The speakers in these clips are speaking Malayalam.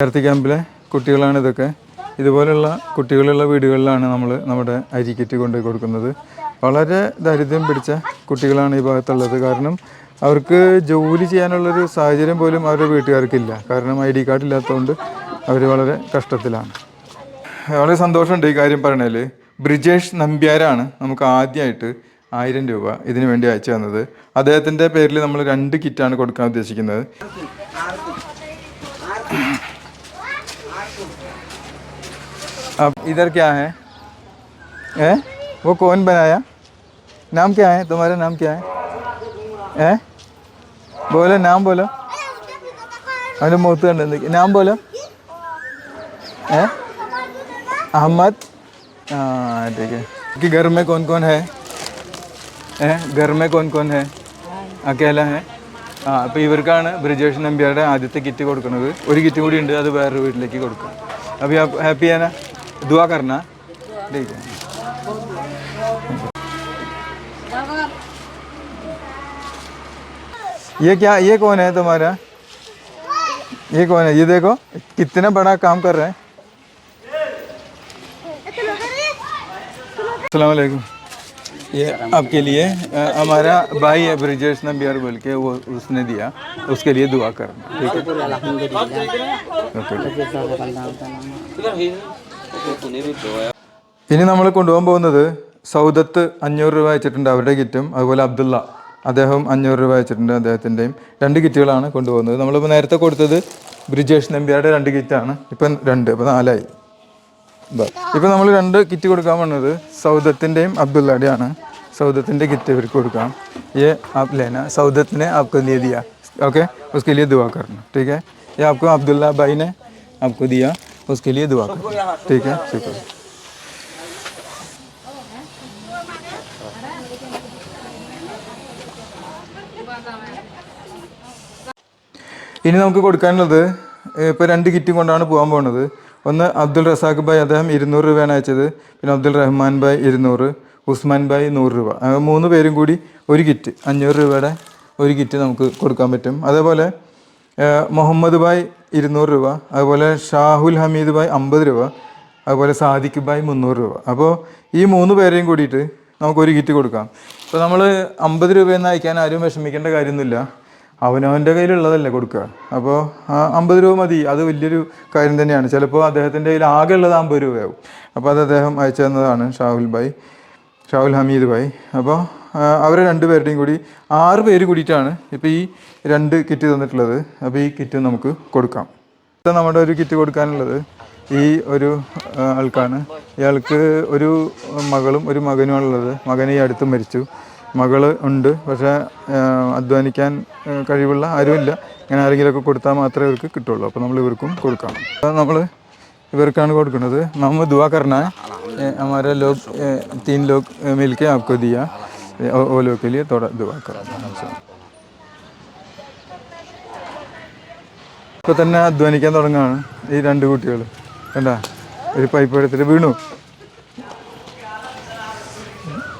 വിദ്യാർത്ഥി ക്യാമ്പിലെ കുട്ടികളാണ് ഇതൊക്കെ. ഇതുപോലുള്ള കുട്ടികളുള്ള വീടുകളിലാണ് നമ്മൾ നമ്മുടെ അരി കിറ്റ് കൊണ്ടുപോയി കൊടുക്കുന്നത്. വളരെ ദാരിദ്ര്യം പിടിച്ച കുട്ടികളാണ് ഈ ഭാഗത്തുള്ളത്. കാരണം അവർക്ക് ജോലി ചെയ്യാനുള്ളൊരു സാഹചര്യം പോലും അവരുടെ വീട്ടുകാർക്കില്ല. കാരണം ഐ ഡി കാർഡ് ഇല്ലാത്തതുകൊണ്ട് അവർ വളരെ കഷ്ടത്തിലാണ്. വളരെ സന്തോഷമുണ്ട് ഈ കാര്യം പറഞ്ഞതിൽ ബ്രിജേഷ് നമ്പ്യാരാണ് നമുക്ക് ആദ്യമായിട്ട് ആയിരം രൂപ ഇതിനു വേണ്ടി അയച്ചു തന്നത്. അദ്ദേഹത്തിന്റെ പേരിൽ നമ്മൾ രണ്ട് കിറ്റാണ് കൊടുക്കാൻ ഉദ്ദേശിക്കുന്നത്. अब इधर क्या है है वो कौन बनाया नाम क्या है तुम्हारा नाम क्या है है बोलो नाम बोलो അവൻ്റെ മുഖത്ത് കണ്ട് നാം बोलो है अहमद हाँ ठीक है कि घर में कौन कौन है ഏ घर में कौन कौन है അക്കേല ഹേ ആ അപ്പോൾ ഇവർക്കാണ് ബ്രിജേഷ് നമ്പ്യാരുടെ ആദ്യത്തെ കിറ്റ് കൊടുക്കുന്നത് ഒരു കിറ്റ് കൂടി ഉണ്ട് അത് വേറൊരു വീട്ടിലേക്ക് കൊടുക്കും അപ്പോൾ ഹാപ്പി ആന दुआ करना। ठीक है ये क्या ये कौन है तुम्हारा? ये कौन है? ये देखो कितना बड़ा काम कर रहे हैं। अलैक्म ये आपके लिए हमारा भाई है ब्रिजेश ना बिहार बोल के वो उसने दिया। उसके लिए दुआ करना ठीक है? ഇനി നമ്മൾ കൊണ്ടുപോകാൻ പോകുന്നത് സൗദത്ത് അഞ്ഞൂറ് രൂപ അയച്ചിട്ടുണ്ട് അവരുടെ കിറ്റും അതുപോലെ അബ്ദുള്ള അദ്ദേഹം അഞ്ഞൂറ് രൂപ അയച്ചിട്ടുണ്ട് അദ്ദേഹത്തിൻ്റെയും രണ്ട് കിറ്റുകളാണ് കൊണ്ടുപോകുന്നത് നമ്മളിപ്പോൾ നേരത്തെ കൊടുത്തത് ബ്രിജേഷ് നമ്പ്യാരുടെ രണ്ട് കിറ്റാണ് ഇപ്പം രണ്ട് ഇപ്പം നാലായി ഇപ്പം നമ്മൾ രണ്ട് കിറ്റ് കൊടുക്കാൻ വന്നത് സൗദത്തിൻ്റെയും അബ്ദുള്ളയുടെയാണ് സൗദത്തിൻ്റെ കിറ്റ് ഇവർക്ക് കൊടുക്കാം ये आप लेना सऊदत ने आपको दे दिया ओके उसके लिए दुआ करना ठीक है ये आपको अब्दुल्ला भाई ने आपको दिया उसके लिए दुआ करना ठीक है शुक्रिया ഇനി നമുക്ക് കൊടുക്കാനുള്ളത് ഇപ്പോൾ രണ്ട് കിറ്റും കൊണ്ടാണ് പോകാൻ പോകുന്നത് ഒന്ന് അബ്ദുൾ റസാഖ് ഭായ് അദ്ദേഹം ഇരുന്നൂറ് രൂപയാണ് അയച്ചത് പിന്നെ അബ്ദുൾ റഹ്മാൻ ഭായ് ഇരുന്നൂറ് ഉസ്മാൻ ഭായ് നൂറ് രൂപ അങ്ങനെ മൂന്ന് പേരും കൂടി ഒരു കിറ്റ് അഞ്ഞൂറ് രൂപയുടെ ഒരു കിറ്റ് നമുക്ക് കൊടുക്കാൻ പറ്റും അതേപോലെ ഏഹ്, മുഹമ്മദ് ഭായ് ഇരുന്നൂറ് രൂപ അതുപോലെ ഷാഹുൽ ഹമീദ് ഭായ് അമ്പത് രൂപ അതുപോലെ സാദിഖ് ഭായ് മുന്നൂറ് രൂപ. അപ്പോൾ ഈ മൂന്ന് പേരെയും കൂടിയിട്ട് നമുക്ക് ഒരു കിറ്റ് കൊടുക്കാം. ഇപ്പോൾ നമ്മൾ അമ്പത് രൂപയെന്ന് അയക്കാൻ ആരും വിഷമിക്കേണ്ട കാര്യമൊന്നുമില്ല. അവനവന്റെ കയ്യിലുള്ളതല്ലേ കൊടുക്കുക. അപ്പോൾ അമ്പത് രൂപ മതി. അത് വലിയൊരു കാര്യം തന്നെയാണ്. ചിലപ്പോൾ അദ്ദേഹത്തിന്റെ കയ്യിൽ ആകെ ഉള്ളത് അമ്പത് രൂപയാവും. അപ്പോൾ അത് അദ്ദേഹം അയച്ചു തന്നതാണ് ഷാഹുൽ ഭായ് ഷാഹുൽ ഹമീദ് ഭായ്. അപ്പോൾ അവരെ രണ്ട് പേരുടെയും കൂടി ആറ് പേര് കൂടിയിട്ടാണ് ഇപ്പോൾ ഈ രണ്ട് കിറ്റ് തന്നിട്ടുള്ളത് അപ്പോൾ ഈ കിറ്റ് നമുക്ക് കൊടുക്കാം ഇപ്പം നമ്മുടെ ഒരു കിറ്റ് കൊടുക്കാനുള്ളത് ഈ ഒരു ആ, ആൾക്കാണ് ഇയാൾക്ക് ഒരു മകളും ഒരു മകനുമാണുള്ളത് മകൻ ഈ അടുത്ത് മരിച്ചു മകള് ഉണ്ട് പക്ഷേ ആ, അധ്വാനിക്കാൻ ആ, കഴിവുള്ള ആരുമില്ല ഇങ്ങനെ ആരെങ്കിലുമൊക്കെ കൊടുത്താൽ മാത്രമേ ഇവർക്ക് കിട്ടുള്ളൂ അപ്പോൾ നമ്മൾ ഇവർക്കും കൊടുക്കാം അപ്പോൾ നമ്മൾ ഇവർക്കാണ് കൊടുക്കുന്നത് നമ്മൾ दुआ करना है ए, हमारे लोग ए, तीन लोग ए, मिलके आपको दिया ए, वो वो लोग के लिए थोड़ा दुआ करना है ഇപ്പോൾ തന്നെ അധ്വാനിക്കാൻ തുടങ്ങുകയാണ് ഈ രണ്ട് കുട്ടികൾ കണ്ട ഒരു പൈപ്പ് എടുത്തിട്ട് വീണു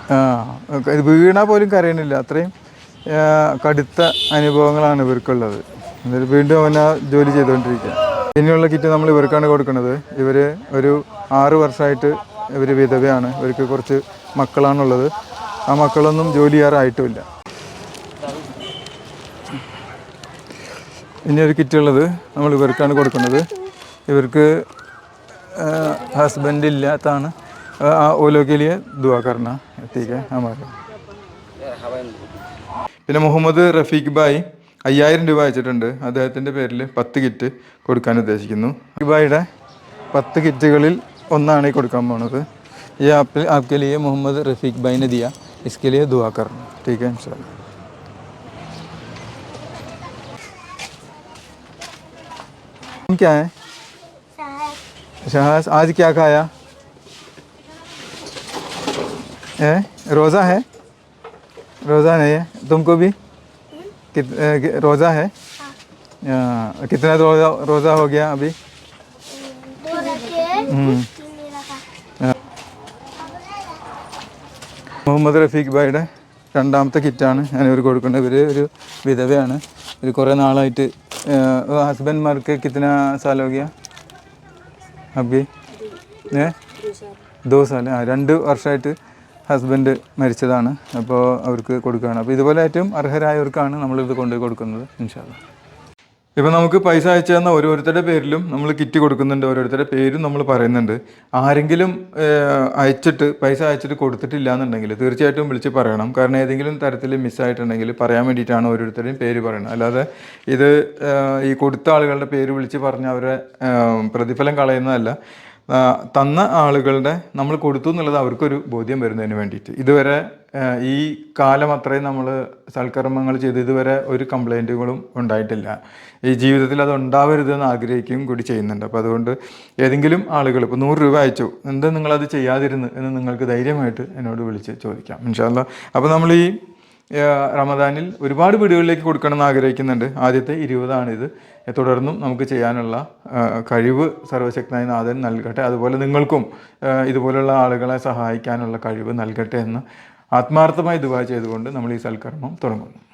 ആ ഇത് വീണാൽ പോലും കരയണില്ല അത്രയും ആ, കടുത്ത അനുഭവങ്ങളാണ് ഇവർക്കുള്ളത് എന്നിട്ട് വീണ്ടും അവൻ ആ ജോലി ചെയ്തുകൊണ്ടിരിക്കുക ഇനിയുള്ള കിറ്റ് നമ്മൾ ഇവർക്കാണ് കൊടുക്കുന്നത് ഇവർ ഒരു ആറ് വർഷമായിട്ട് ഇവർ വിധവയാണ് ഇവർക്ക് കുറച്ച് മക്കളാണുള്ളത് ആ മക്കളൊന്നും ജോലി ചെയ്യാറായിട്ടുമില്ല ഇനിയൊരു കിറ്റുള്ളത് നമ്മൾ ഇവർക്കാണ് കൊടുക്കുന്നത്. ഇവർക്ക് ഹസ്ബൻഡ് ഇല്ലാത്താണ്. ആ ലിയ ദുവാകർണ എത്തിക്ക പിന്നെ മുഹമ്മദ് റഫീഖ് ബായ് അയ്യായിരം രൂപ അയച്ചിട്ടുണ്ട്. അദ്ദേഹത്തിന്റെ പേരിൽ പത്ത് കിറ്റ് കൊടുക്കാൻ ഉദ്ദേശിക്കുന്നു. ബായിയുടെ പത്ത് കിറ്റുകളിൽ ഒന്നാണ് ഈ കൊടുക്കാൻ പോണത്. ഈ ആപ്പിൽ ആപ്പിലെ മുഹമ്മദ് റഫീഖ് ബായ് നദിയ इसके लिए दुआ करना। ठीक है इंशाल्लाह। क्या है? शहज आज क्या खाया? है? रोज़ा है? रोज़ा नहीं है। तुमको भी? कित, रोज़ा है? आ, कितना रोज़ा रोज़ा हो गया अभी? മുഹമ്മദ് റഫീഖ് ഭായിയുടെ രണ്ടാമത്തെ കിറ്റാണ്. ഞാൻ ഇവർ കൊടുക്കുന്നത് ഇവർ ഒരു വിധവയാണ്. ഇവർ കുറേ നാളായിട്ട് ഹസ്ബൻഡ്മാർക്ക് കിത്തിന സാലോകിയ അബി? ഏ? ദോ സാല ആ രണ്ട് വർഷമായിട്ട് ഹസ്ബൻഡ് മരിച്ചതാണ്. അപ്പോൾ അവർക്ക് കൊടുക്കുകയാണ്. അപ്പോൾ ഇതുപോലെ ഏറ്റവും അർഹരായവർക്കാണ് നമ്മളിത് കൊണ്ടുപോയി കൊടുക്കുന്നത് ഇൻഷാല്ല ഇപ്പം നമുക്ക് പൈസ അയച്ചു തന്ന ഓരോരുത്തരുടെ പേരിലും നമ്മൾ കിറ്റ് കൊടുക്കുന്നുണ്ട് ഓരോരുത്തരുടെ പേരും നമ്മൾ പറയുന്നുണ്ട്. ആരെങ്കിലും അയച്ചിട്ട് പൈസ അയച്ചിട്ട് കൊടുത്തിട്ടില്ല എന്നുണ്ടെങ്കിൽ തീർച്ചയായിട്ടും വിളിച്ച് പറയണം. കാരണം ഏതെങ്കിലും തരത്തിൽ മിസ്സായിട്ടുണ്ടെങ്കിൽ പറയാൻ വേണ്ടിയിട്ടാണ് ഓരോരുത്തരുടെയും പേര് പറയുന്നത്. അല്ലാതെ ഇത് ഈ കൊടുത്ത ആളുകളുടെ പേര് വിളിച്ച് പറഞ്ഞ് അവരെ പ്രതിഫലം കളയുന്നതല്ല. തന്ന ആളുകളുടെ നമ്മൾ കൊടുത്തു എന്നുള്ളത് അവർക്കൊരു ബോധ്യം വരുന്നതിന് വേണ്ടിയിട്ട്. ഇതുവരെ ഈ കാലം അത്രയും നമ്മൾ സൽക്കർമ്മങ്ങൾ ചെയ്ത് ഇതുവരെ ഒരു കംപ്ലൈന്റുകളും ഉണ്ടായിട്ടില്ല. ഈ ജീവിതത്തിൽ അത് ഉണ്ടാവരുതെന്ന് ആഗ്രഹിക്കുകയും കൂടി ചെയ്യുന്നുണ്ട്. അപ്പോൾ അതുകൊണ്ട് ഏതെങ്കിലും ആളുകൾ ഇപ്പോൾ നൂറ് രൂപ അയച്ചു എന്താ നിങ്ങളത് ചെയ്യാതിരുന്നു എന്ന് നിങ്ങൾക്ക് ധൈര്യമായിട്ട് എന്നോട് വിളിച്ച് ചോദിക്കാം. ഇൻഷാല്ല അപ്പോൾ നമ്മൾ ഈ റമദാനിൽ ഒരുപാട് വീടുകളിലേക്ക് കൊടുക്കണം എന്ന് ആഗ്രഹിക്കുന്നുണ്ട്. ആദ്യത്തെ ഇരുപതാണിത്. തുടർന്നും നമുക്ക് ചെയ്യാനുള്ള കഴിവ് സർവശക്തനായ നാഥൻ നൽകട്ടെ. അതുപോലെ നിങ്ങൾക്കും ഇതുപോലുള്ള ആളുകളെ സഹായിക്കാനുള്ള കഴിവ് നൽകട്ടെ എന്ന് ആത്മാർത്ഥമായി ദുബായ് ചെയ്തുകൊണ്ട് നമ്മൾ ഈ സൽക്കർമ്മം തുടങ്ങുന്നു.